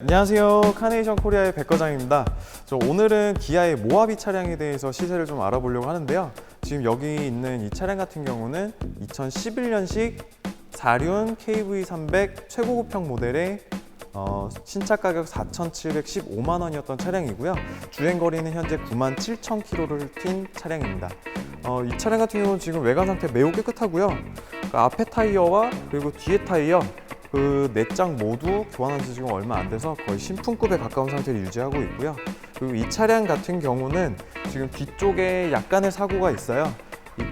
안녕하세요. 카네이션 코리아의 백과장입니다. 저 오늘은 기아의 모하비 차량에 대해서 시세를 좀 알아보려고 하는데요. 지금 여기 있는 이 차량 같은 경우는 2011년식 사륜 KV300 최고급형 모델의 어, 신차 가격 4,715만 원이었던 차량이고요. 주행 거리는 현재 9만 7천 킬로를 튄 차량입니다. 어, 이 차량 같은 경우는 지금 외관 상태 매우 깨끗하고요. 그러니까 앞에 타이어와 그리고 뒤에 타이어 그 네 장 모두 교환한 지 지금 얼마 안 돼서 거의 신품급에 가까운 상태를 유지하고 있고요. 그리고 이 차량 같은 경우는 지금 뒤쪽에 약간의 사고가 있어요. 이-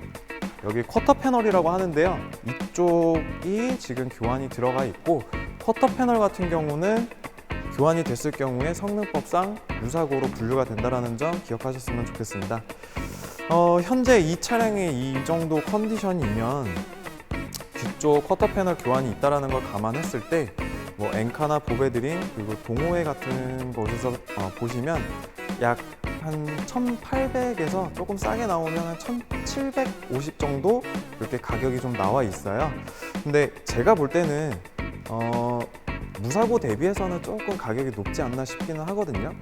여기 쿼터 패널이라고 하는데요. 이쪽이 지금 교환이 들어가 있고 쿼터 패널 같은 경우는 교환이 됐을 경우에 성능법상 무사고로 분류가 된다는 점 기억하셨으면 좋겠습니다. 어, 현재 이 차량의 이 정도 컨디션이면 뒤쪽 쿼터 패널 교환이 있다라는 걸 감안했을 때 뭐 엔카나 보베드림 그리고 동호회 같은 곳에서 어, 보시면 약 한 1,800에서 조금 싸게 나오면 한 1,750 정도 이렇게 가격이 좀 나와 있어요. 근데 제가 볼 때는 어, 무사고 대비해서는 조금 가격이 높지 않나 싶기는 하거든요.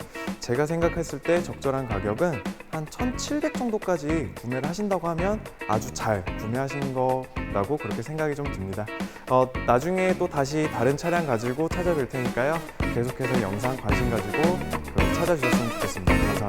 제가 생각했을 때 적절한 가격은 한 1,700 정도까지 구매를 하신다고 하면 아주 잘 구매하신 거 라고 그렇게 생각이 좀 듭니다. 어, 나중에 또 다시 다른 차량 가지고 찾아뵐 테니까요. 계속해서 영상 관심 가지고 그 찾아주셨으면 좋겠습니다. 감사합니다.